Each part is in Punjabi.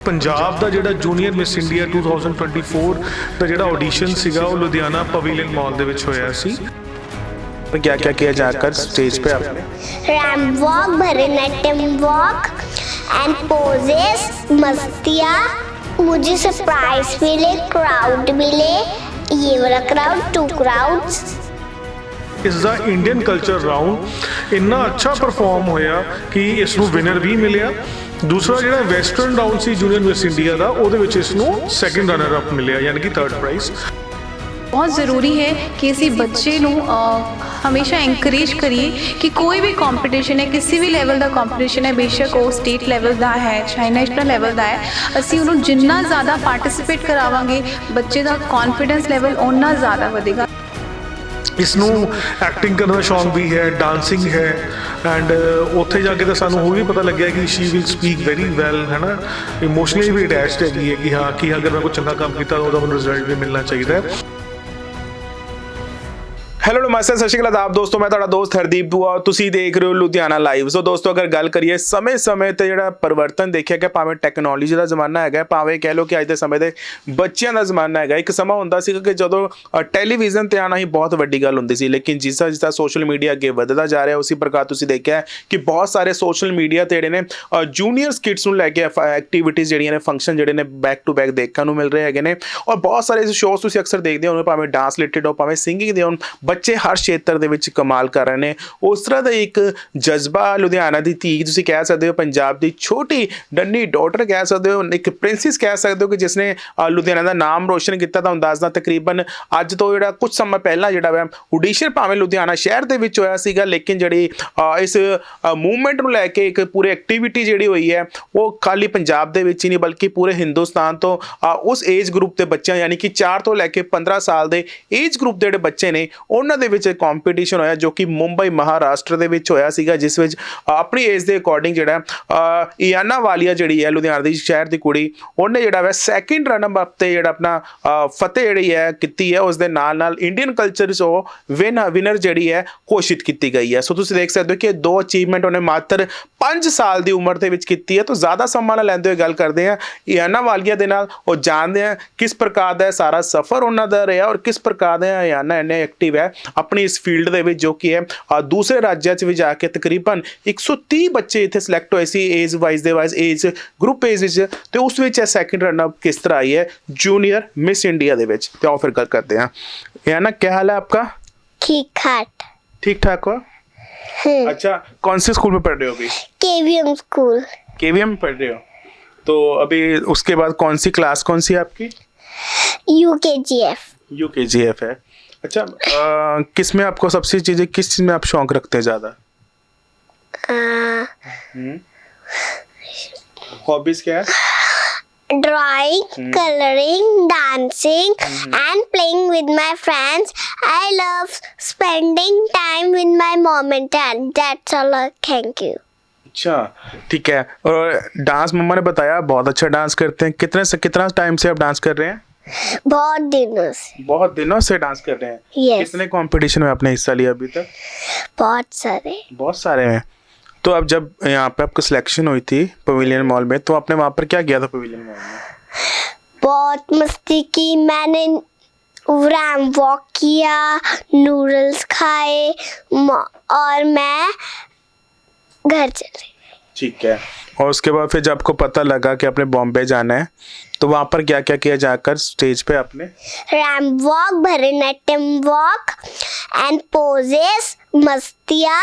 ਪੰਜਾਬ ਦਾ ਜਿਹੜਾ ਜੂਨੀਅਰ ਮਿਸ ਇੰਡੀਆ 2024 ਦਾ ਜਿਹੜਾ ਆਡੀਸ਼ਨ ਸੀਗਾ ਉਹ ਲੁਧਿਆਣਾ ਪਵੇਲੀਅਨ ਮਾਲ ਦੇ ਵਿੱਚ ਹੋਇਆ ਸੀ क्या क्या किया जाकर स्टेज पे आपने ramp walk Bharatanatyam walk and poses मस्तिया मुझे सरप्राइज मिले क्राउड मिले ये वाला क्राउड टू क्राउड्स ਇਸ ਦਾ ਇੰਡੀਅਨ ਕਲਚਰ ਰਾਉਂਡ ਇੰਨਾ ਅੱਛਾ ਪਰਫਾਰਮ ਹੋਇਆ ਕਿ ਇਸ ਨੂੰ ਵਿਨਰ ਵੀ ਮਿਲਿਆ ਦੂਸਰਾ ਜਿਹੜਾ ਵੈਸਟਰਨ ਰਾਉਂਡ ਸੀ ਜੂਨੀਅਰ ਮਿਸ ਇੰਡੀਆ ਦਾ, ਉਹਦੇ ਵਿੱਚ ਇਸ ਨੂੰ ਸੈਕੰਡ ਰਨਰ ਅਪ ਮਿਲਿਆ, ਯਾਨੀ ਕਿ ਥਰਡ ਪ੍ਰਾਈਜ਼ ਬਹੁਤ ਜ਼ਰੂਰੀ ਹੈ ਕਿ ਅਸੀਂ ਬੱਚੇ ਨੂੰ ਹਮੇਸ਼ਾ ਐਂਕਰੇਜ ਕਰੀਏ ਕਿ ਕੋਈ ਵੀ ਕੰਪੀਟੀਸ਼ਨ ਹੈ, ਕਿਸੇ ਵੀ ਲੈਵਲ ਦਾ ਕੰਪੀਟੀਸ਼ਨ ਹੈ, ਬੇਸ਼ੱਕ ਉਹ ਸਟੇਟ ਲੈਵਲ ਦਾ ਹੈ ਚਾਹੇ ਨੈਸ਼ਨਲ ਲੈਵਲ ਦਾ ਹੈ, ਅਸੀਂ ਉਹਨੂੰ ਜਿੰਨਾ ਜ਼ਿਆਦਾ ਪਾਰਟਿਸਿਪੇਟ ਕਰਾਵਾਂਗੇ, ਬੱਚੇ ਦਾ ਕੌਨਫੀਡੈਂਸ ਲੈਵਲ ਓਨਾ ਜ਼ਿਆਦਾ ਵਧੇਗਾ। ਇਸ ਨੂੰ ਐਕਟਿੰਗ ਕਰਨ ਦਾ ਸ਼ੌਂਕ ਵੀ ਹੈ ਡਾਂਸਿੰਗ ਹੈ ਐਂਡ ਉੱਥੇ ਜਾ ਕੇ ਤਾਂ ਸਾਨੂੰ ਹੋਰ ਵੀ ਪਤਾ ਲੱਗਿਆ ਕਿ she will speak very well ਹੈ ਨਾ ਇਮੋਸ਼ਨਲੀ ਵੀ ਅਟੈਚਡ ਹੈਗੀ ਹੈ ਕਿ ਹਾਂ, ਕਿ ਅਗਰ ਮੈਂ ਕੋਈ ਚੰਗਾ ਕੰਮ ਕੀਤਾ ਤਾਂ ਉਹਦਾ ਮੈਨੂੰ ਰਿਜ਼ਲਟ ਵੀ ਮਿਲਣਾ ਚਾਹੀਦਾ ਹੈ। ਹੈਲੋ ਨਮਸਤੇ ਸਤਿ ਸ਼੍ਰੀ ਅਕਾਲ ਆਪ ਦੋਸਤੋ, ਮੈਂ ਤੁਹਾਡਾ ਦੋਸਤ ਹਰਦੀਪ ਬੂਆ ਤੁਸੀਂ ਦੇਖ ਰਹੇ ਹੋ ਲੁਧਿਆਣਾ ਲਾਈਵ ਸੋ ਦੋਸਤੋ, ਅਗਰ ਗੱਲ ਕਰੀਏ ਸਮੇਂ-ਸਮੇਂ ਤੇ ਜਿਹੜਾ ਪਰਿਵਰਤਨ ਦੇਖਿਆ ਗਿਆ, ਭਾਵੇਂ ਟੈਕਨੋਲੋਜੀ ਦਾ ਜ਼ਮਾਨਾ ਹੈਗਾ, ਭਾਵੇਂ ਕਹਿ ਲਓ ਕਿ ਅੱਜ ਦੇ ਸਮੇਂ ਦੇ ਬੱਚਿਆਂ ਦਾ ਜ਼ਮਾਨਾ ਹੈਗਾ, ਇੱਕ ਸਮਾਂ ਹੁੰਦਾ ਸੀ ਕਿ ਜਦੋਂ ਟੈਲੀਵਿਜ਼ਨ ਤੇ ਆਣਾ ਹੀ ਬਹੁਤ ਵੱਡੀ ਗੱਲ ਹੁੰਦੀ ਸੀ। ਲੇਕਿਨ ਜਿਸ ਤਰ੍ਹਾਂ ਜਿਸ ਤਰ੍ਹਾਂ ਸੋਸ਼ਲ ਮੀਡੀਆ ਅੱਗੇ ਵੱਧਦਾ ਜਾ ਰਿਹਾ, ਉਸੇ ਪ੍ਰਕਾਰ ਤੁਸੀਂ ਦੇਖਿਆ ਕਿ ਬਹੁਤ ਸਾਰੇ ਸੋਸ਼ਲ ਮੀਡੀਆ ਤੇ ਜਿਹੜੇ ਨੇ ਜੂਨੀਅਰ ਸਕਿਟਸ ਨੂੰ ਲੈ ਕੇ ਐਕਟੀਵਿਟੀਜ਼ ਜਿਹੜੀਆਂ ਨੇ ਫੰਕਸ਼ਨ ਜਿਹੜੇ ਨੇ ਬੈਕ ਟੂ ਬੈਕ ਦੇਖਣ ਨੂੰ ਮਿਲ ਰਹੇ ਹੈਗੇ ਨੇ। ਔਰ ਬਹੁਤ ਸਾਰੇ ਸ਼ੋਅਸ ਤੁਸੀਂ ਅਕਸਰ ਦੇਖਦੇ ਹੋ ਭਾਵੇਂ ਡਾਂਸ ਰਿਲੇਟਡ ਹੋ, ਭਾਵੇਂ ਸਿੰਗਿੰਗ ਦੇ ਹੋਣ ਬੱਚੇ ਹਰ ਖੇਤਰ ਦੇ ਵਿੱਚ ਕਮਾਲ ਕਰ ਰਹੇ ਨੇ। ਉਸ ਤਰ੍ਹਾਂ ਦਾ ਇੱਕ ਜਜ਼ਬਾ ਲੁਧਿਆਣਾ ਦੀ ਧੀ ਤੁਸੀਂ ਕਹਿ ਸਕਦੇ ਹੋ, ਪੰਜਾਬ ਦੀ ਛੋਟੀ ਡੰਨੀ ਡਾਟਰ ਕਹਿ ਸਕਦੇ ਹੋ, ਇੱਕ ਪ੍ਰਿੰਸੈਸ ਕਹਿ ਸਕਦੇ ਹੋ ਕਿ ਜਿਸ ਨੇ ਲੁਧਿਆਣਾ ਦਾ ਨਾਮ ਰੋਸ਼ਨ ਕੀਤਾ ਤਾਂ ਅੰਦਾਜ਼ਾ ਤਕਰੀਬਨ ਅੱਜ ਤੋਂ ਜਿਹੜਾ ਕੁਝ ਸਮਾਂ ਪਹਿਲਾਂ ਜਿਹੜਾ ਵਾ ਆਡੀਸ਼ਨ ਭਾਵੇਂ ਲੁਧਿਆਣਾ ਸ਼ਹਿਰ ਦੇ ਵਿੱਚ ਹੋਇਆ ਸੀਗਾ, ਲੇਕਿਨ ਜਿਹੜੀ ਇਸ ਮੂਵਮੈਂਟ ਨੂੰ ਲੈ ਕੇ ਇੱਕ ਪੂਰੀ ਐਕਟੀਵਿਟੀ ਜਿਹੜੀ ਹੋਈ ਹੈ, ਉਹ ਖਾਲੀ ਪੰਜਾਬ ਦੇ ਵਿੱਚ ਹੀ ਨਹੀਂ ਬਲਕਿ ਪੂਰੇ ਹਿੰਦੁਸਤਾਨ ਤੋਂ ਉਸ ਏਜ ਗਰੁੱਪ ਦੇ ਬੱਚਿਆਂ, ਯਾਨੀ ਕਿ 4 ਤੋਂ ਲੈ ਕੇ 15 ਸਾਲ ਦੇ ਏਜ ਗਰੁੱਪ ਦੇ ਜਿਹੜੇ ਬੱਚੇ ਨੇ ਉਹ ਉਹਨਾਂ ਦੇ ਵਿੱਚ ਕੰਪੀਟੀਸ਼ਨ ਹੋਇਆ ਜੋ ਕਿ ਮੁੰਬਈ ਮਹਾਰਾਸ਼ਟਰ ਦੇ ਵਿੱਚ ਹੋਇਆ ਸੀਗਾ ਜਿਸ ਵਿੱਚ ਆਪਣੀ ਏਜ ਦੇ ਅਕੋਰਡਿੰਗ ਜਿਹੜਾ ਅ, ਇਆਨਾ ਵਾਲੀਆ ਜਿਹੜੀ ਹੈ ਲੁਧਿਆਣਾ ਦੀ ਸ਼ਹਿਰ ਦੀ ਕੁੜੀ ਉਹਨੇ ਜਿਹੜਾ ਵਾ ਸੈਕਿੰਡ ਰਨ ਅਪ ਤੇ ਜਿਹੜਾ ਆਪਣਾ ਫਤਿਹ ਜਿਹੜੀ ਹੈ ਕੀਤੀ ਹੈ ਉਸ ਦੇ ਨਾਲ ਨਾਲ Indian culture so win winner ਜਿਹੜੀ ਹੈ ਘੋਸ਼ਿਤ ਕੀਤੀ ਗਈ ਹੈ। ਸੋ ਤੁਸੀਂ ਦੇਖ ਸਕਦੇ ਹੋ ਕਿ ਦੋ ਅਚੀਵਮੈਂਟ ਉਹਨੇ ਮਾਤਰ 5 ਸਾਲ ਦੀ ਉਮਰ ਦੇ ਵਿੱਚ ਕੀਤੀ ਹੈ। ਤਾਂ ਜ਼ਿਆਦਾ ਸਮਾਂ ਨਾ ਲੈਂਦੇ ਹੋਏ ਗੱਲ ਕਰਦੇ ਆ ਇਆਨਾ ਵਾਲੀਆ ਦੇ ਨਾਲ ਉਹ ਜਾਣਦੇ ਆ ਕਿਸ ਪ੍ਰਕਾਰ ਦਾ ਸਾਰਾ ਸਫ਼ਰ ਉਹਨਾਂ ਦਾ ਰਿਹਾ ਔਰ ਕਿਸ ਪ੍ਰਕਾਰ ਦਾ ਇਆਨਾ ਇੰਨੇ ਐਕਟਿਵ ਹੈ। ਆਪਣੀ ਇਸ ਫੀਲਡ ਦੇ ਵਿੱਚ ਜੋ ਕਿ ਹੈ ਅ, ਦੂਸਰੇ ਰਾਜਾਂ 'ਚ ਵੀ ਜਾ ਕੇ ਤਕਰੀਬਨ 130 ਬੱਚੇ ਇੱਥੇ ਸਿਲੈਕਟ ਹੋਏ ਸੀ ਏਜ ਵਾਈਜ਼ ਦੇ ਵਾਈਜ਼ ਏਜ ਗਰੁੱਪ ਏਜ ਵਿੱਚ ਤੇ ਉਸ ਵਿੱਚ ਇਹ ਸੈਕਿੰਡ ਰਨ ਅਪ ਕਿਸ ਤਰ੍ਹਾਂ ਆਈ ਹੈ ਜੂਨੀਅਰ ਮਿਸ ਇੰਡੀਆ ਦੇ ਵਿੱਚ ਤੇ ਆਓ ਫਿਰ ਗੱਲ ਕਰਦੇ ਹਾਂ ਇਆਨਾ ਕੀ ਹਾਲ ਹੈ आपका ठीक ठाक ठीक ठाक हो अच्छा कौन से स्कूल में पढ़ रहे हो अभी केवीएम स्कूल केवीएम में पढ़ रहे हो तो अभी उसके बाद कौन सी क्लास कौन सी है आपकी यूकेजीएफ यू के जी एफ है अच्छा किसमें आपको सबसे चीज़ें किस चीज़ में आप शौक रखते हैं ज़्यादा? हॉबीज हम्म। क्या है? Drawing colouring dancing and playing with my friends I love spending time with my mom and dad that's all thank you अच्छा ठीक है। और डांस मम्मा ने बताया बहुत अच्छा डांस करते हैं। कितने से कितना टाइम से आप डांस कर रहे हैं? बहुत दिनों से। बहुत दिनों से डांस कर रहे हैं। Yes. कितने कंपटीशन में आपने हिस्सा लिया अभी तक? बहुत सारे। बहुत सारे हैं। तो अब जब यहाँ पे आपकी सिलेक्शन हुई थी पवेलियन मॉल में तो आपने वहाँ पर क्या किया था पवेलियन मॉल में? बहुत मस्ती की। मैंने रैम वॉक किया नूडल्स खाए और मैं घर चली ठीक है। और उसके बाद फिर जब आपको पता लगा कि आपने बॉम्बे जाना है तो वहाँ पर क्या क्या किया जाकर स्टेज पे आपने? Ramp walk Bharatanatyam walk and poses मस्तिया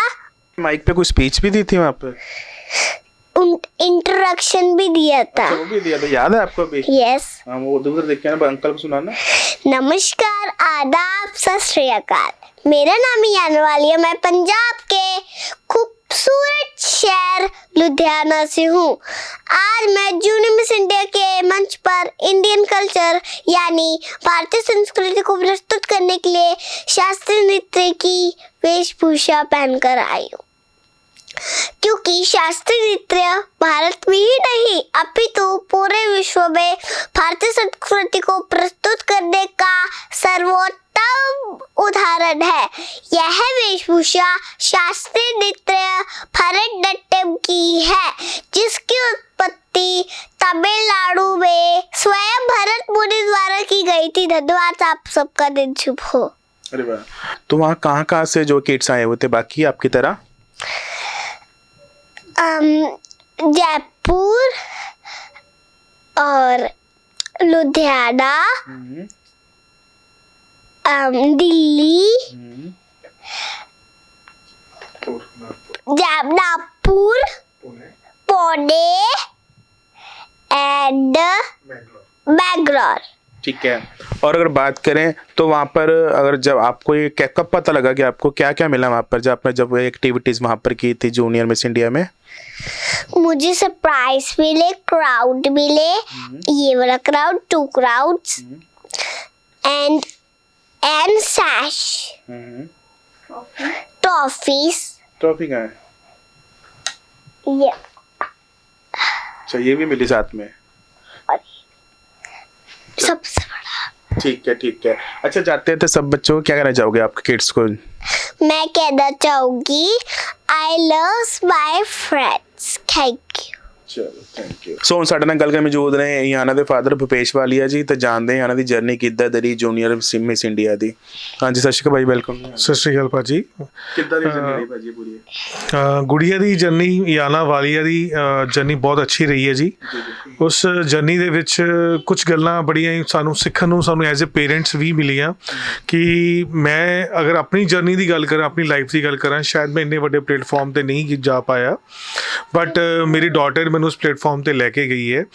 mic पे कोई स्पीच भी दी थी वहाँ पर? इंट्रोडक्शन भी दिया था। अच्छा, वो भी दिया था। याद है आपको अभी? यस हाँ वो उधर देख के ना अंकल को सुनाना। नमस्कार आदाब सत श्री अकाल। मेरा नाम यान वाली है मैं पंजाब के खूबसूरत शहर लुधियाना से हूँ। आज मैं जूनियर मिस इंडिया के मंच पर इंडियन कल्चर यानी भारतीय संस्कृति को प्रस्तुत करने के लिए शास्त्रीय नृत्य की वेशभूषा पहनकर आई हूँ। क्योंकि शास्त्रीय नृत्य भारत में ही नहीं अपितु पूरे विश्व में भारतीय संस्कृति को प्रस्तुत करने का सर्वोत्तम उत्तम उदाहरण है। यह वेशभूषा शास्त्रीय नृत्य भरतनाट्यम की है जिसकी उत्पत्ति तमिलनाडु में स्वयं भरत मुनि द्वारा की गई थी। धन्यवाद आप सबका दिन शुभ हो। अरे वाह। तो वहाँ कहाँ कहाँ से जो किड्स आए हुए थे बाकी आपकी तरह? जयपुर और लुधियाना। अम, दिल्ली जामनापुर पुणे एंड बैंगलोर ठीक है। और अगर बात करें तो वहाँ पर अगर जब आपको ये क्या कब पता लगा कि आपको क्या क्या मिला वहाँ पर जब आपने जब एक्टिविटीज़ वहाँ पर की थी जूनियर मिस इंडिया में? मुझे सरप्राइज़ मिले क्राउड मिले। ये वाला crowd to crowds and and sash toffees trophy कहाँ है? ये। अच्छा ये भी मिली साथ में? सबसे बड़ा। ठीक है ठीक है। अच्छा जाते थे सब बच्चों को क्या कहना चाहोगे आपके किड्स को? मैं कहना चाहूँगी I love my friends thank ਚਲੋ ਥੈਂਕ ਯੂ ਸੋ ਹੁਣ ਸਾਡੇ ਨਾਲ ਗੱਲ ਕਰਨ ਮੌਜੂਦ ਨੇ ਯਾਨਾ ਦੇ ਫਾਦਰ ਭੁਪੇਸ਼ ਵਾਲੀਆ ਜੀ ਤੇ ਜਾਣਦੇ ਹਾਂ ਇਹਨਾਂ ਦੀ ਜਰਨੀ ਕਿੱਦਾਂ ਦੀ ਰਹੀ ਜੂਨੀਅਰ ਮਿਸ ਇੰਡੀਆ ਦੀ। ਹਾਂਜੀ ਸਤਿ ਸ਼੍ਰੀ ਅਕਾਲ ਭਾਈ ਵੈਲਕਮ ਸਤਿ ਸ਼੍ਰੀ ਅਕਾਲ ਭਾਜੀ। ਕਿੱਦਾਂ ਦੀ ਜਰਨੀ ਰਹੀ ਭਾਜੀ ਪੂਰੀ? ਅ, ਗੁੜੀਆ ਦੀ ਜਰਨੀ ਯਾਨਾ ਵਾਲੀਆ ਦੀ ਜਰਨੀ ਬਹੁਤ ਅੱਛੀ ਰਹੀ ਹੈ ਜੀ। ਉਸ ਜਰਨੀ ਦੇ ਵਿੱਚ ਕੁਝ ਗੱਲਾਂ ਬੜੀਆਂ ਹੀ ਸਾਨੂੰ ਸਿੱਖਣ ਨੂੰ ਸਾਨੂੰ ਐਜ਼ ਅ ਪੇਰੈਂਟਸ ਵੀ ਮਿਲੀਆਂ ਕਿ ਮੈਂ ਅਗਰ ਆਪਣੀ ਜਰਨੀ ਦੀ ਗੱਲ ਕਰਾਂ ਆਪਣੀ ਲਾਈਫ ਦੀ ਗੱਲ ਕਰਾਂ ਸ਼ਾਇਦ ਮੈਂ ਇੰਨੇ ਵੱਡੇ ਪਲੇਟਫਾਰਮ ਤੇ ਨਹੀਂ ਜਾ ਪਾਇਆ। ਬਟ uh, ਮੇਰੀ ਡਾਟਰ ਮੈਨੂੰ ਉਸ ਪਲੇਟਫਾਰਮ ਤੇ ਲੈ ਕੇ ਗਈ ਹੈ।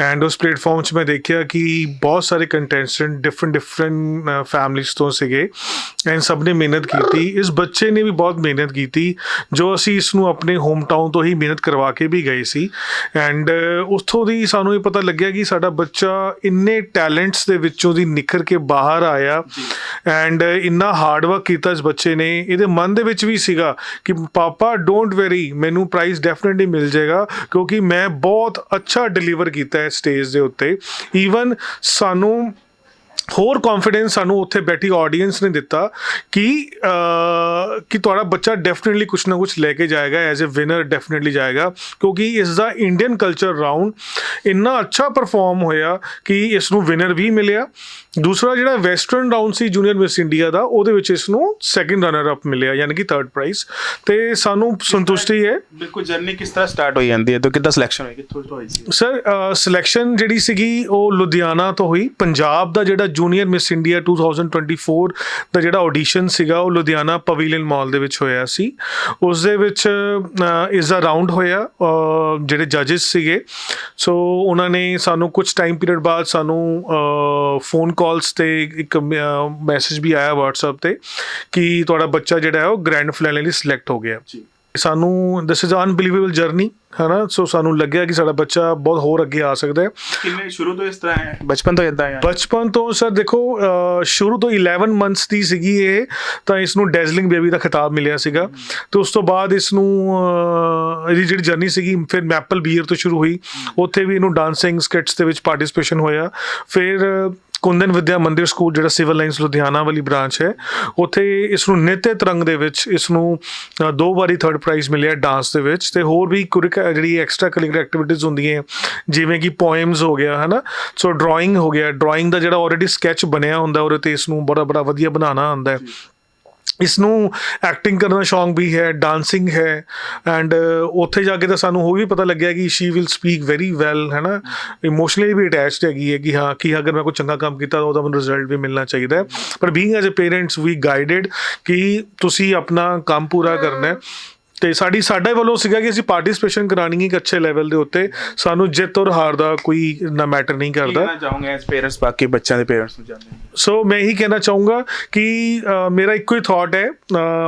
ਐਂਡ ਉਸ ਪਲੇਟਫਾਰਮ 'ਚ ਮੈਂ ਦੇਖਿਆ ਕਿ ਬਹੁਤ ਸਾਰੇ ਕੰਟੈਸਟੈਂਟ ਡਿਫਰੈਂਟ ਡਿਫਰੈਂਟ ਫੈਮਲੀਜ਼ ਤੋਂ ਸੀਗੇ। ਐਂਡ ਸਭ ਨੇ ਮਿਹਨਤ ਕੀਤੀ। ਇਸ ਬੱਚੇ ਨੇ ਵੀ ਬਹੁਤ ਮਿਹਨਤ ਕੀਤੀ, ਜੋ ਅਸੀਂ ਇਸ ਨੂੰ ਆਪਣੇ ਹੋਮ ਟਾਊਨ ਤੋਂ ਹੀ ਮਿਹਨਤ ਕਰਵਾ ਕੇ ਵੀ ਗਏ ਸੀ। ਐਂਡ ਉੱਥੋਂ ਦੀ ਸਾਨੂੰ ਇਹ ਪਤਾ ਲੱਗਿਆ ਕਿ ਸਾਡਾ ਬੱਚਾ ਇੰਨੇ ਟੈਲੈਂਟਸ ਦੇ ਵਿੱਚੋਂ ਦੀ ਨਿਖਰ ਕੇ ਬਾਹਰ ਆਇਆ। ਐਂਡ uh, ਇੰਨਾ ਹਾਰਡ ਵਰਕ ਕੀਤਾ ਇਸ ਬੱਚੇ ਨੇ। ਇਹਦੇ ਮਨ ਦੇ ਵਿੱਚ ਵੀ ਸੀਗਾ ਕਿ, ਪਾਪਾ ਡੋਂਟ ਵੈਰੀ ਮੈਨੂੰ ਪ੍ਰਾਈਜ਼ ਡੈਫੀਨਿਟਲੀ ਮਿਲ ਜਾਏਗਾ, ਕਿਉਂਕਿ ਮੈਂ ਬਹੁਤ ਅੱਛਾ ਡਿਲੀਵਰ ਕੀਤਾ ਹੈ ਸਟੇਜ ਦੇ ਉੱਤੇ। ਈਵਨ ਸਾਨੂੰ ਹੋਰ ਕੌਨਫੀਡੈਂਸ ਸਾਨੂੰ ਉੱਥੇ ਬੈਠੀ ਆਡੀਅנס ਨੇ ਦਿੱਤਾ ਕਿ ਕਿ ਤੁਹਾਡਾ ਬੱਚਾ ਡੈਫੀਨਿਟਲੀ ਕੁਝ ਨਾ ਕੁਝ ਲੈ ਕੇ ਜਾਏਗਾ ਐਜ਼ ਅ ਵਿਨਰ ਡੈਫੀਨਿਟਲੀ ਜਾਏਗਾ ਕਿਉਂਕਿ ਇਸ ਦਾ ਇੰਡੀਅਨ ਕਲਚਰ ਰਾਉਂਡ ਇੰਨਾ ਅੱਛਾ ਪਰਫਾਰਮ ਹੋਇਆ ਕਿ ਇਸ ਨੂੰ ਵਿਨਰ ਵੀ ਮਿਲਿਆ। ਦੂਸਰਾ ਜਿਹੜਾ ਵੈਸਟਰਨ ਰਾਉਂਡ ਸੀ ਜੂਨੀਅਰ ਮਿਸ ਇੰਡੀਆ ਦਾ ਉਹਦੇ ਵਿੱਚ ਇਸ ਨੂੰ ਸੈਕਿੰਡ ਰਨਰ ਅਪ ਮਿਲਿਆ ਯਾਨੀ ਕਿ ਥਰਡ ਪ੍ਰਾਈਜ਼ ਤੇ ਸਾਨੂੰ ਸੰਤੁਸ਼ਟੀ ਹੈ। ਬਿਲਕੁਲ ਜਰਨੀ ਕਿਸ ਤਰ੍ਹਾਂ ਸਟਾਰਟ ਹੋਈ ਜਾਂਦੀ ਹੈ? ਤਾਂ ਕਿੱਦਾਂ ਸਿਲੈਕਸ਼ਨ ਹੋਈ? ਕਿੱਥੋਂ ਹੋਈ ਸੀ? ਸਰ ਸਿਲੈਕਸ਼ਨ ਜਿਹੜੀ ਸੀਗੀ ਉਹ ਲੁਧਿਆਣਾ ਤੋਂ ਹੋਈ ਪੰਜਾਬ ਦਾ ਜਿਹੜਾ ਜੂਨੀਅਰ ਮਿਸ ਇੰਡੀਆ 2024 ਦਾ ਜਿਹੜਾ ਆਡੀਸ਼ਨ ਸੀਗਾ, ਉਹ ਲੁਧਿਆਣਾ ਪਵੀਲੀਅਨ ਮਾਲ ਦੇ ਵਿੱਚ ਹੋਇਆ ਸੀ। ਉਸ ਦੇ ਵਿੱਚ ਇਸ ਦਾ ਰਾਉਂਡ ਹੋਇਆ ਜਿਹੜੇ ਜੱਜਸ ਸੀਗੇ। ਸੋ ਉਹਨਾਂ ਨੇ ਸਾਨੂੰ ਕੁਝ ਟਾਈਮ ਪੀਰੀਅਡ ਬਾਅਦ ਸਾਨੂੰ ਫੋਨ ਕਾਲਸ ਤੇ ਇੱਕ ਮੈਸੇਜ ਵੀ ਆਇਆ WhatsApp ਤੇ ਕਿ ਤੁਹਾਡਾ ਬੱਚਾ ਜਿਹੜਾ ਹੈ ਉਹ ਗ੍ਰੈਂਡ ਫਿਨਾਲੇ ਲਈ ਸਿਲੈਕਟ ਹੋ ਗਿਆ। ਜੀ। ਸਾਨੂੰ ਦਿਸ ਇਜ਼ ਅਨਬਿਲੀਵੇਬਲ ਜਰਨੀ ਹਨਾ? ਸੋ ਸਾਨੂੰ ਲੱਗਿਆ ਕਿ ਸਾਡਾ ਬੱਚਾ ਬਹੁਤ ਹੋਰ ਅੱਗੇ ਆ ਸਕਦਾ ਹੈ। ਕਿੰਨੇ ਸ਼ੁਰੂ ਤੋਂ ਇਸ ਤਰ੍ਹਾਂ ਹੈ? ਬਚਪਨ ਤੋਂ ਇਦਾਂ ਹੈ। ਬਚਪਨ ਤੋਂ ਸਰ ਦੇਖੋ ਸ਼ੁਰੂ ਤੋਂ 11 ਮੰਥਸ ਦੀ ਸੀਗੀ ਇਹ ਤਾਂ ਇਸ ਨੂੰ ਡੈਜ਼ਲਿੰਗ ਬੇਬੀ ਦਾ ਖਿਤਾਬ ਮਿਲਿਆ ਸੀਗਾ। ਤੇ ਉਸ ਤੋਂ ਬਾਅਦ ਇਸ ਨੂੰ ਇਹਦੀ ਜਿਹੜੀ ਜਰਨੀ ਸੀਗੀ ਫਿਰ ਮੈਪਲ ਬੀਅਰ ਤੋਂ ਸ਼ੁਰੂ ਹੋਈ। ਉੱਥੇ ਵੀ ਇਹਨੂੰ ਡਾਂਸਿੰਗ ਸਕਿਟਸ ਦੇ ਵਿੱਚ ਪਾਰਟਿਸਿਪੇਸ਼ਨ ਹੋਇਆ। ਫਿਰ ਕੁੰਦਨ ਵਿਦਿਆ ਮੰਦਿਰ ਸਕੂਲ, ਜਿਹੜਾ ਸਿਵਲ ਲਾਈਨਸ ਲੁਧਿਆਣਾ ਵਾਲੀ ਬ੍ਰਾਂਚ ਹੈ, ਉੱਥੇ ਇਸ ਨੂੰ ਨਿੱਤੇ ਤਰੰਗ ਦੇ ਵਿੱਚ ਇਸ ਨੂੰ ਦੋ ਵਾਰੀ ਥਰਡ ਪ੍ਰਾਈਜ਼ ਮਿਲਿਆ ਡਾਂਸ ਦੇ ਵਿੱਚ ਤੇ ਹੋਰ ਵੀ ਕੁਰਿਕ ਜਿਹੜੀ ਐਕਸਟਰਾ ਕਰਿਕੂਲਰ ਐਕਟੀਵਿਟੀਜ਼ ਹੁੰਦੀਆਂ ਜਿਵੇਂ ਕਿ ਪੋਇਮਸ ਹੋ ਗਿਆ, ਹਨਾ? ਸੋ ਡਰਾਇੰਗ ਹੋ ਗਿਆ ਡਰਾਇੰਗ ਦਾ ਜਿਹੜਾ ਆਲਰੇਡੀ ਸਕੈਚ ਬਣਿਆ ਹੁੰਦਾ, ਉਹਦੇ ਤੇ ਇਸ ਨੂੰ ਬੜਾ ਬੜਾ ਵਧੀਆ ਬਣਾਉਣਾ ਹੁੰਦਾ ਹੈ। ਇਸ ਨੂੰ ਐਕਟਿੰਗ ਕਰਨ ਦਾ ਸ਼ੌਂਕ ਵੀ ਹੈ ਡਾਂਸਿੰਗ ਹੈ ਐਂਡ ਉੱਥੇ ਜਾ ਕੇ ਤਾਂ ਸਾਨੂੰ ਉਹ ਵੀ ਪਤਾ ਲੱਗਿਆ ਕਿ she will speak very well ਹੈ ਨਾ ਇਮੋਸ਼ਨਲੀ ਵੀ ਅਟੈਚਡ ਹੈਗੀ ਹੈ ਕਿ ਹਾਂ, ਕਿ ਅਗਰ ਮੈਂ ਕੋਈ ਚੰਗਾ ਕੰਮ ਕੀਤਾ ਤਾਂ ਉਹਦਾ ਮੈਨੂੰ ਰਿਜ਼ਲਟ ਵੀ ਮਿਲਣਾ ਚਾਹੀਦਾ ਹੈ। ਪਰ being as a parents we guided ਕਿ ਤੁਸੀਂ ਆਪਣਾ ਕੰਮ ਪੂਰਾ ਕਰਨਾ ਹੈ। ਤੇ ਸਾਡੀ ਸਾਡੇ ਵੱਲੋਂ ਸੀਗਾ ਕਿ ਅਸੀਂ ਪਾਰਟਿਸਿਪੇਸ਼ਨ ਕਰਾਣੀ ਹੈ ਇੱਕ ਅੱਛੇ ਲੈਵਲ ਦੇ ਉੱਤੇ। ਸਾਨੂੰ ਜਿੱਤ ਔਰ ਹਾਰ ਦਾ ਕੋਈ ਨਾ ਮੈਟਰ ਨਹੀਂ ਕਰਦਾ। ਕਹਿਣਾ ਚਾਹੂੰਗਾ ਐਸ ਪੇਰੈਂਟਸ ਬਾਕੀ ਬੱਚਿਆਂ ਦੇ ਪੇਰੈਂਟਸ ਨੂੰ ਜਾਣਦੇ ਸੋ ਮੈਂ ਇਹੀ ਕਹਿਣਾ ਚਾਹੂੰਗਾ ਕਿ ਮੇਰਾ ਇੱਕੋ ਹੀ ਥਾਟ ਹੈ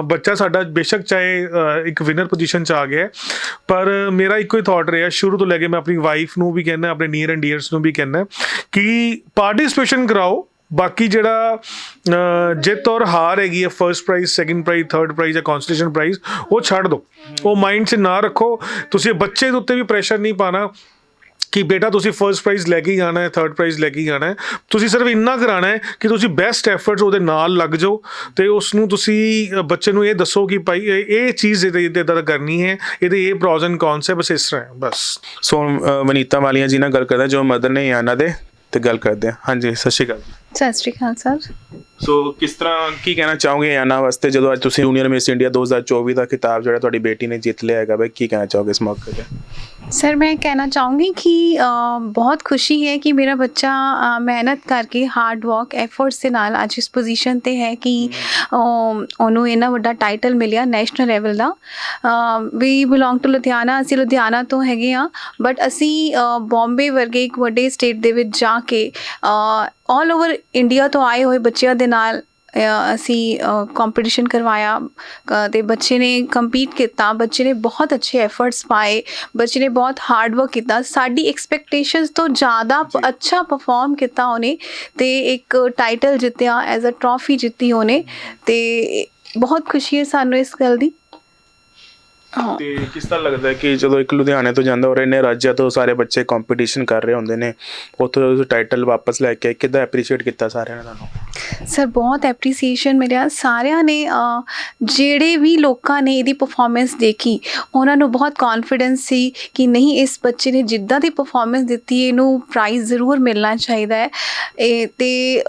ਬੱਚਾ ਸਾਡਾ ਬੇਸ਼ੱਕ ਚਾਹੇ ਇੱਕ ਵਿਨਰ ਪੋਜੀਸ਼ਨ ਚ ਆ ਗਿਆ ਪਰ ਮੇਰਾ ਇੱਕੋ ਹੀ ਥਾਟ ਰਿਹਾ ਸ਼ੁਰੂ ਤੋਂ ਲੈ ਕੇ ਮੈਂ ਆਪਣੀ ਵਾਈਫ ਨੂੰ ਵੀ ਕਹਿੰਦਾ ਆਪਣੇ ਨੀਅਰ ਐਂਡ ਡੀਅਰਸ ਨੂੰ ਵੀ ਕਹਿੰਦਾ ਕਿ ਪਾਰਟਿਸਿਪੇਸ਼ਨ ਕਰਾਓ ਬਾਕੀ ਜਿਹੜਾ ਜਿੱਤ ਔਰ ਹਾਰ ਹੈਗੀ ਹੈ first prize second prize third prize ਜਾਂ ਕਨਸਟੀਟਿਊਸ਼ਨ ਪ੍ਰਾਈਜ਼ ਉਹ ਛੱਡ ਦਿਓ ਉਹ ਮਾਈਂਡ 'ਚ ਨਾ ਰੱਖੋ। ਤੁਸੀਂ ਬੱਚੇ ਦੇ ਉੱਤੇ ਵੀ ਪ੍ਰੈਸ਼ਰ ਨਹੀਂ ਪਾਣਾ ਕਿ ਬੇਟਾ ਤੁਸੀਂ ਫਰਸਟ ਪ੍ਰਾਈਜ਼ ਲੈ ਕੇ ਜਾਣਾ ਹੈ ਥਰਡ ਪ੍ਰਾਈਜ਼ ਲੈ ਕੇ ਹੀ ਆਣਾ ਹੈ। ਤੁਸੀਂ ਸਿਰਫ ਇੰਨਾ ਕਰਾਣਾ ਹੈ ਕਿ ਤੁਸੀਂ ਬੈਸਟ ਐਫਰਟਸ ਉਹਦੇ ਨਾਲ ਲੱਗ ਜਾਓ ਤੇ ਉਸ ਨੂੰ ਤੁਸੀਂ ਬੱਚੇ ਨੂੰ ਇਹ ਦੱਸੋ ਕਿ ਭਾਈ ਇਹ ਇਹ ਚੀਜ਼ ਇਹਦੇ ਇਹਦੇ ਦਾ ਕਰਨੀ ਹੈ ਇਹਦੇ ਇਹ ਪ੍ਰੋਜ਼ ਐਂਡ ਕੌਨਸ ਹੈ ਬਸ ਇਸ ਤਰ੍ਹਾਂ ਹੈ ਬਸ। ਸੋ ਅ, ਵਨੀਤਾ ਵਾਲੀਆ ਜੀ ਨਾਲ ਗੱਲ ਕਰਦੇ ਹਾਂ, ਜੋ ਮਦਰ ਨੇ ਯਾਨਾ ਦੇ ਤੇ ਗੱਲ ਕਰਦੇ ਹਾਂ। ਹਾਂਜੀ ਸਤਿ ਸ਼੍ਰੀ ਅਕਾਲ ਸਤਿ ਸ਼੍ਰੀ ਅਕਾਲ ਸਰ। ਸੋ ਕਿਸ ਤਰ੍ਹਾਂ ਕੀ ਕਹਿਣਾ ਚਾਹੋਗੇ ਯਾਨਾ ਵਾਸਤੇ ਜਦੋਂ ਅੱਜ ਤੁਸੀਂ ਜੂਨੀਅਰ ਮਿਸ ਇੰਡੀਆ 2024 ਦਾ ਖਿਤਾਬ ਜਿਹੜਾ ਤੁਹਾਡੀ ਬੇਟੀ ਨੇ ਜਿੱਤ ਲਿਆ ਹੈਗਾ ਬਈ ਕੀ ਕਹਿਣਾ ਚਾਹੋਗੇ ਇਸ ਮੌਕੇ ਤੇ? ਸਰ ਮੈਂ ਕਹਿਣਾ ਚਾਹੂੰਗੀ ਕਿ ਬਹੁਤ ਖੁਸ਼ੀ ਹੈ ਕਿ ਮੇਰਾ ਬੱਚਾ ਮਿਹਨਤ ਕਰਕੇ ਹਾਰਡ ਵਰਕ ਐਫਰਟਸ ਦੇ ਨਾਲ ਅੱਜ ਇਸ ਪੋਜੀਸ਼ਨ ਤੇ ਹੈ ਕਿ ਉਹਨੂੰ ਇਹਨਾਂ ਵੱਡਾ ਟਾਈਟਲ ਮਿਲਿਆ ਨੈਸ਼ਨਲ ਲੈਵਲ ਦਾ। ਵੀ ਬਿਲੋਂਗ ਟੂ ਲੁਧਿਆਣਾ ਅਸੀਂ ਲੁਧਿਆਣਾ ਤੋਂ ਹੈਗੇ ਆ ਬਟ ਅਸੀਂ ਬੰਬੇ ਵਰਗੇ ਇੱਕ ਵੱਡੇ ਸਟੇਟ ਦੇ ਵਿੱਚ ਜਾ ਕੇ ਆਲ ਓਵਰ ਇੰਡੀਆ ਤੋਂ ਆਏ ਹੋਏ ਬੱਚਿਆਂ ਦੇ ਨਾਲ ਅਸੀਂ ਕੰਪੀਟੀਸ਼ਨ ਕਰਵਾਇਆ। ਤੇ ਬੱਚੇ ਨੇ ਕੰਪੀਟ ਕੀਤਾ। ਬੱਚੇ ਨੇ ਬਹੁਤ ਅੱਛੇ ਐਫਰਟਸ ਪਾਏ। ਬੱਚੇ ਨੇ ਬਹੁਤ ਹਾਰਡ ਵਰਕ ਕੀਤਾ। ਸਾਡੀ ਐਕਸਪੈਕਟੇਸ਼ਨਸ ਤੋਂ ਜ਼ਿਆਦਾ ਅੱਛਾ ਪਰਫਾਰਮ ਕੀਤਾ ਉਹਨੇ ਤੇ ਇੱਕ ਟਾਈਟਲ ਜਿੱਤਿਆ ਐਜ਼ ਅ ਟਰੋਫੀ ਜਿੱਤੀ ਉਹਨੇ। ਤੇ ਬਹੁਤ ਖੁਸ਼ੀ ਹੈ ਸਾਨੂੰ ਇਸ ਗੱਲ ਦੀ। ਤੇ ਕਿਸ ਤਰ੍ਹਾਂ ਲੱਗਦਾ ਕਿ ਜਦੋਂ ਇੱਕ ਲੁਧਿਆਣੇ ਤੋਂ ਜਾਂਦਾ ਔਰ ਇੰਨੇ ਰਾਜਾਂ ਤੋਂ ਸਾਰੇ ਬੱਚੇ ਕੰਪੀਟੀਸ਼ਨ ਕਰ ਰਹੇ ਹੁੰਦੇ ਨੇ ਉੱਥੋਂ ਟਾਈਟਲ ਵਾਪਸ ਲੈ ਕੇ ਕਿੱਦਾਂ ਐਪਰੀਸ਼ੀਏਟ ਕੀਤਾ ਸਾਰਿਆਂ ਨੇ ਤੁਹਾਨੂੰ? ਸਰ ਬਹੁਤ ਐਪਰੀਸੀਏਸ਼ਨ ਮਿਲਿਆ। ਸਾਰਿਆਂ ਨੇ ਜਿਹੜੇ ਵੀ ਲੋਕਾਂ ਨੇ ਇਹਦੀ ਪਰਫਾਰਮੈਂਸ ਦੇਖੀ, ਉਹਨਾਂ ਨੂੰ ਬਹੁਤ ਕੌਨਫੀਡੈਂਸ ਸੀ ਕਿ ਨਹੀਂ, ਇਸ ਬੱਚੇ ਨੇ ਜਿੱਦਾਂ ਦੀ ਪਰਫਾਰਮੈਂਸ ਦਿੱਤੀ, ਇਹਨੂੰ ਪ੍ਰਾਈਜ਼ ਜ਼ਰੂਰ ਮਿਲਣਾ ਚਾਹੀਦਾ ਹੈ। ਇਹ ਤੇ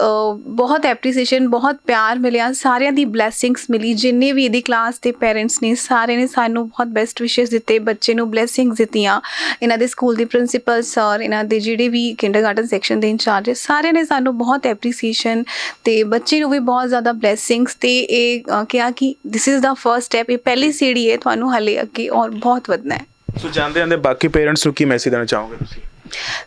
ਬਹੁਤ ਐਪਰੀਸੀਏਸ਼ਨ ਬਹੁਤ ਪਿਆਰ ਮਿਲਿਆ। ਸਾਰਿਆਂ ਦੀ ਬਲੇਸਿੰਗਸ ਮਿਲੀ। ਜਿੰਨੇ ਵੀ ਇਹਦੀ ਕਲਾਸ ਦੇ ਪੇਰੈਂਟਸ ਨੇ, ਸਾਰੇ ਨੇ ਸਾਨੂੰ ਬਹੁਤ ਬੈਸਟ ਵਿਸ਼ੇਸ ਦਿੱਤੇ। ਬੱਚੇ ਨੂੰ ਬਲੇਸਿੰਗਸ ਦਿੱਤੀਆਂ। ਇਹਨਾਂ ਦੇ ਸਕੂਲ ਦੀ ਪ੍ਰਿੰਸੀਪਲ ਸਰ ਇਹਨਾਂ ਦੇ ਜਿਹੜੇ ਵੀ ਕਿੰਡਰਗਾਰਟਨ ਸੈਕਸ਼ਨ ਦੇ ਇੰਚਾਰਜ, ਸਾਰਿਆਂ ਨੇ ਸਾਨੂੰ ਬਹੁਤ ਐਪਰੀਸੀਏਸ਼ਨ ਤੇ ਬੱਚੇ ਨੂੰ ਵੀ ਬਹੁਤ ਜ਼ਿਆਦਾ ਬਲੇਸਿੰਗਸ ਤੇ ਇਹ ਕਿਹਾ ਕਿ this is the first step ਇਹ ਪਹਿਲੀ ਸੀੜੀ ਹੈ, ਤੁਹਾਨੂੰ ਹਲੇ ਅੱਗੇ ਔਰ ਬਹੁਤ ਵਧਣਾ ਹੈ। ਸੋ ਜਾਂਦੇ ਜਾਂਦੇ ਬਾਕੀ ਪੇਰੈਂਟਸ ਨੂੰ ਕੀ ਮੈਸੇਜ ਦੇਣਾ ਚਾਹੋਗੇ ਤੁਸੀਂ?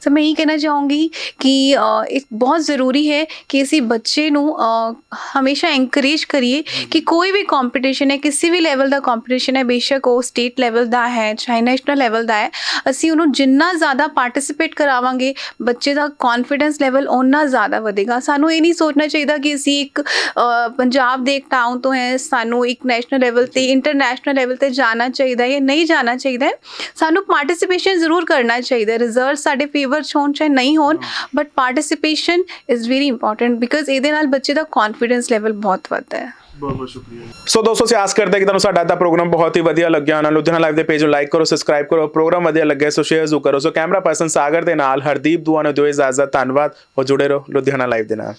ਸੋ ਮੈਂ ਇਹ ਕਹਿਣਾ ਚਾਹੂੰਗੀ ਕਿ ਅ, ਇੱਕ ਬਹੁਤ ਜ਼ਰੂਰੀ ਹੈ ਕਿ ਅਸੀਂ ਬੱਚੇ ਨੂੰ ਅ, ਹਮੇਸ਼ਾ ਐਂਕਰੇਜ ਕਰੀਏ ਕਿ ਕੋਈ ਵੀ ਕੰਪੀਟੀਸ਼ਨ ਹੈ ਕਿਸੇ ਵੀ ਲੈਵਲ ਦਾ ਕੰਪੀਟੀਸ਼ਨ ਹੈ ਬੇਸ਼ੱਕ ਉਹ ਸਟੇਟ ਲੈਵਲ ਦਾ ਹੈ ਚਾਹੇ ਨੈਸ਼ਨਲ ਲੈਵਲ ਦਾ ਹੈ ਅਸੀਂ ਉਹਨੂੰ ਜਿੰਨਾ ਜ਼ਿਆਦਾ ਪਾਰਟਿਸਿਪੇਟ ਕਰਾਵਾਂਗੇ ਬੱਚੇ ਦਾ ਕੌਨਫੀਡੈਂਸ ਲੈਵਲ ਓਨਾ ਜ਼ਿਆਦਾ ਵਧੇਗਾ ਸਾਨੂੰ ਇਹ ਨਹੀਂ ਸੋਚਣਾ ਚਾਹੀਦਾ ਕਿ ਅਸੀਂ ਇੱਕ ਅ, ਪੰਜਾਬ ਦੇ ਇੱਕ ਟਾਊਨ ਤੋਂ ਹੈ ਸਾਨੂੰ ਇੱਕ ਨੈਸ਼ਨਲ ਲੈਵਲ ਤੇ ਇੰਟਰਨੈਸ਼ਨਲ ਲੈਵਲ ਤੇ ਜਾਣਾ ਚਾਹੀਦਾ ਹੈ ਜਾਂ ਨਹੀਂ ਜਾਣਾ ਚਾਹੀਦਾ ਹੈ ਸਾਨੂੰ ਪਾਰਟਿਸਿਪੇਸ਼ਨ ਜ਼ਰੂਰ ਕਰਨਾ ਚਾਹੀਦਾ ਰਿਜ਼ਲਟ ਸਾਡੇ ਫੇਵਰ ਚ ਹੋਣ ਚਾਹੇ ਨਹੀਂ ਹੋਣ but participation is very important because ਇਹਦੇ ਨਾਲ ਬੱਚੇ ਦਾ ਕੌਨਫੀਡੈਂਸ ਲੈਵਲ ਬਹੁਤ ਵੱਧਦਾ ਹੈ। ਬਹੁਤ ਬਹੁਤ ਸ਼ੁਕਰੀਆ। ਸੋ ਦੋਸਤੋ ਅਸੀਂ ਆਸ ਕਰਦੇ ਹਾਂ ਕਿ ਤੁਹਾਨੂੰ ਸਾਡਾ ਅੱਜ ਦਾ ਪ੍ਰੋਗਰਾਮ ਬਹੁਤ ਹੀ ਵਧੀਆ ਲੱਗਿਆ। ਹੋਣਾ ਲੁਧਿਆਣਾ ਲਾਈਵ ਦੇ ਪੇਜ ਨੂੰ ਲਾਈਕ ਕਰੋ ਸਬਸਕ੍ਰਾਈਬ ਕਰੋ ਪ੍ਰੋਗਰਾਮ ਵਧੀਆ ਲੱਗਿਆ ਸੋ ਸ਼ੇਅਰ ਜ਼ਰੂਰ ਕਰੋ। ਸੋ ਕੈਮਰਾ ਪਰਸਨ ਸਾਗਰ ਦੇ ਨਾਲ ਹਰਦੀਪ ਦੁਆ ਨੂੰ ਦਿਓ ਇਜਾਜ਼ਤ ਧੰਨਵਾਦ। ਔਰ ਜੁੜੇ ਰਹੋ ਲੁਧਿਆਣਾ ਲਾਈਵ ਦੇ ਨਾਲ।